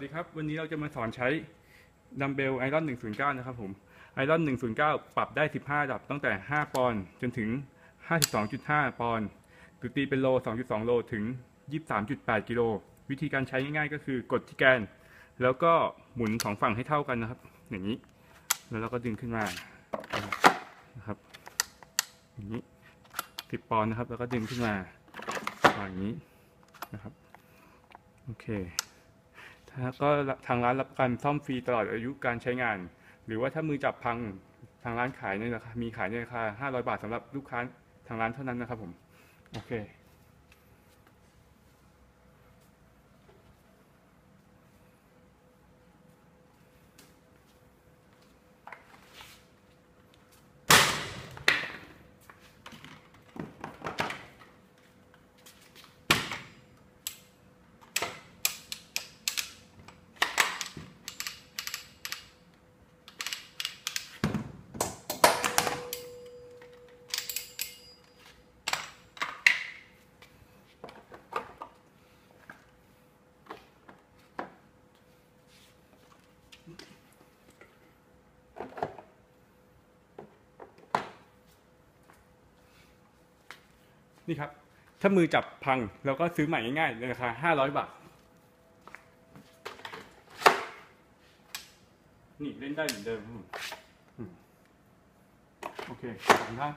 สวัสดีครับ วันนี้เราจะมาสอนใช้ดัมเบลไอรอน 109 นะครับผมไอรอน 109 ปรับได้ 15 ระดับตั้งแต่ 5 ปอนด์จนถึง 52.5 ปอนด์หรือตีเป็นโล 2.2 โลถึง 23.8 กิโล วิธีการใช้ง่ายๆ ก็คือกดที่แกน แล้วก็หมุนสองฝั่งให้เท่ากันนะครับ อย่างนี้ แล้วเราก็ดึงขึ้นมานะครับอย่างนี้ 10 ปอนด์นะครับ แล้วก็ดึงขึ้นมาอย่างนี้นะครับ โอเค ก็ทางร้านรับการซ่อมฟรีตลอดอายุการใช้งาน หรือว่าถ้ามือจับพังทางร้านขายในราคามีขายในราคา500 บาทสำหรับลูกค้าทางร้านเท่านั้นนะครับผม โอเค นี่ครับ ถ้ามือจับพังเราก็ซื้อใหม่ง่ายๆในราคา500 บาท นี่เล่นได้เหมือนเดิมครับผมอืมโอเคขอบคุณครับ